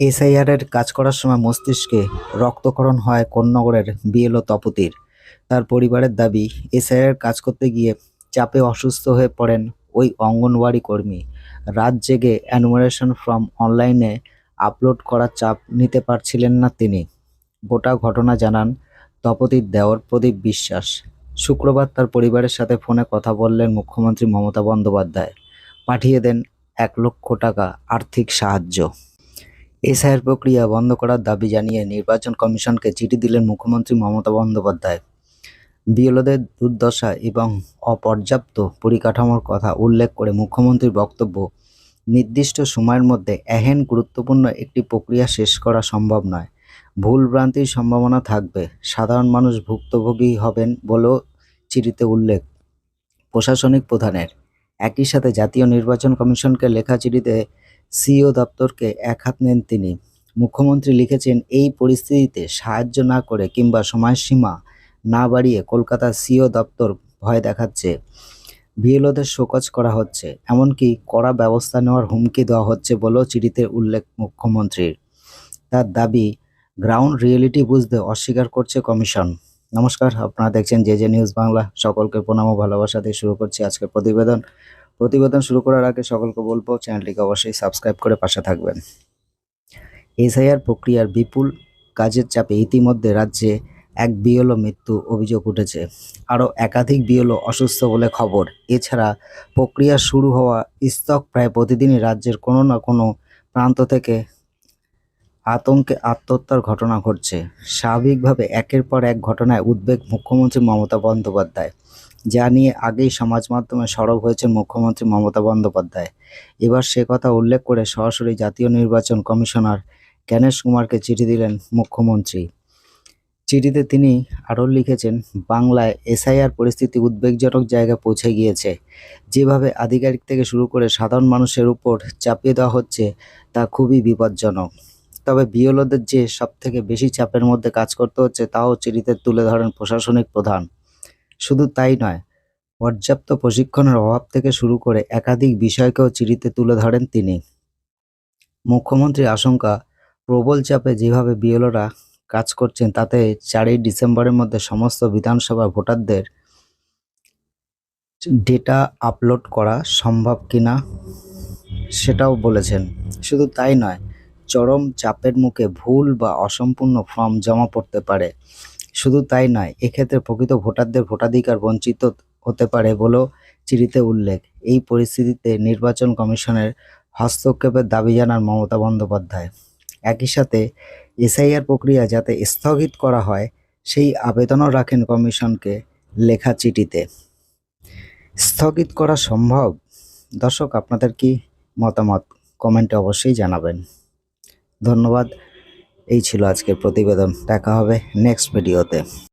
এসআইআরের কাজ করার সময় মস্তিষ্কে রক্তক্ষরণ হয় কোন্নগরের বিএলও তপতির। তার পরিবারের দাবি, এসআইআর কাজ করতে গিয়ে চাপে অসুস্থ হয়ে পড়েন ওই অঙ্গনওয়াড়ি কর্মী। রাত জেগে অ্যানুমারেশন ফর্ম অনলাইনে আপলোড করার চাপ নিতে পারছিলেন না তিনি। গোটা ঘটনা জানান তপতির দেওর প্রদীপ বিশ্বাস। শুক্রবার তার পরিবারের সাথে ফোনে কথা বললেন মুখ্যমন্ত্রী মমতা বন্দ্যোপাধ্যায়। পাঠিয়ে দেন এক লক্ষ টাকা আর্থিক সাহায্য। এসআইয়ের প্রক্রিয়া বন্ধ করার দাবি জানিয়ে নির্বাচন কমিশনকে চিঠি দিলেন মুখ্যমন্ত্রী মমতা বন্দ্যোপাধ্যায়। বিএলওদের দুর্দশা এবং অপর্যাপ্ত পরিকাঠামোর কথা উল্লেখ করে মুখ্যমন্ত্রীর বক্তব্য, নির্দিষ্ট সময়ের মধ্যে এহেন গুরুত্বপূর্ণ একটি প্রক্রিয়া শেষ করা সম্ভব নয়। ভুলভ্রান্তির সম্ভাবনা থাকবে। সাধারণ মানুষ ভুক্তভোগী হবেন বলেও চিঠিতে উল্লেখ। প্রশাসনিক প্রধানের একই সাথে জাতীয় নির্বাচন কমিশনকে লেখা চিঠিতে সিও দপ্তরকে এক হাত নেন তিনি। মুখ্যমন্ত্রী লিখেছেন, এই পরিস্থিতিতে সাহায্য না করে কিংবা সময়সীমা না বাড়িয়ে কলকাতা সিও দপ্তর ভয় দেখাচ্ছে। বিএলওদের শোকজ করা হচ্ছে। এমনকি কড়া ব্যবস্থা নেওয়ার হুমকি দেওয়া হচ্ছে বলেও চিঠিতে উল্লেখ মুখ্যমন্ত্রীর। তার দাবি, গ্রাউন্ড রিয়েলিটি বুঝতে অস্বীকার করছে কমিশন। নমস্কার, আপনারা দেখছেন জে জে নিউজ বাংলা। সকলকে প্রণাম ও ভালোবাসা দিয়ে শুরু করছি আজকের প্রতিবেদন। প্রতিবেদন শুরু করার আগে সকলকে বলব, চ্যানেলটিকে অবশ্যই সাবস্ক্রাইব করে পাশে থাকবেন। এসআইআর প্রক্রিয়ার বিপুল কাজের চাপে ইতিমধ্যে রাজ্যে এক বিএলও মৃত্যু অভিযোগ উঠেছে। আরও একাধিক বিএলও অসুস্থ বলে খবর। এছাড়া প্রক্রিয়া শুরু হওয়া স্তক প্রায় প্রতিদিনই রাজ্যের কোনো না কোনো প্রান্ত থেকে আতঙ্কে আত্মহত্যার ঘটনা ঘটছে। স্বাভাবিকভাবে একের পর এক ঘটনায় উদ্বেগ মুখ্যমন্ত্রী মমতা বন্দ্যোপাধ্যায়, যা নিয়ে আগেই সমাজ মাধ্যমে সরব হয়েছেন মুখ্যমন্ত্রী মমতা বন্দ্যোপাধ্যায়। এবার সে কথা উল্লেখ করে সরাসরি জাতীয় নির্বাচন কমিশনার জ্ঞানেশ কুমারকে চিঠি দিলেন মুখ্যমন্ত্রী। চিঠিতে তিনি আরও লিখেছেন, বাংলায় এসআইআর পরিস্থিতি উদ্বেগজনক জায়গায় পৌঁছে গিয়েছে। যেভাবে আধিকারিক থেকে শুরু করে সাধারণ মানুষের উপর চাপিয়ে দেওয়া হচ্ছে, তা খুবই বিপজ্জনক। তবে বিএলওদের যে সব থেকে বেশি চাপের মধ্যে কাজ করতে হচ্ছে তাও চিঠিতে তুলে ধরেন প্রশাসনিক প্রধান। শুধু তাই নয়, পর্যাপ্ত প্রশিক্ষণের অভাব থেকে শুরু করে একাধিক বিষয়কেও চিঠিতে তুলে ধরেন তিনি। মুখ্যমন্ত্রীর আশঙ্কা, প্রবল চাপে যেভাবে বিএলওরা কাজ করছেন তাতে চারই ডিসেম্বরের মধ্যে সমস্ত বিধানসভা ভোটারদের ডেটা আপলোড করা সম্ভব কিনা সেটাও বলেছেন। শুধু তাই নয় চরম চাপের মুখে ভুল বা অসম্পূর্ণ ফর্ম জমা পড়তে পারে। শুধু তাই নয়, এক্ষেত্রে প্রকৃত ভোটারদের ভোটাধিকার বঞ্চিত হতে পারে বলেও চিঠিতে উল্লেখ। এই পরিস্থিতিতে নির্বাচন কমিশনের হস্তক্ষেপের দাবি জানান মমতা বন্দ্যোপাধ্যায়। একই সাথে এসআইআর প্রক্রিয়া যাতে স্থগিত করা হয়, সেই আবেদনও রাখেন কমিশনকে লেখা চিঠিতে। স্থগিত করা সম্ভব? দর্শক, আপনাদের কি মতামত? কমেন্টে অবশ্যই জানাবেন। ধন্যবাদ। এই ছিল আজকের প্রতিবেদন। দেখা হবে নেক্সট ভিডিওতে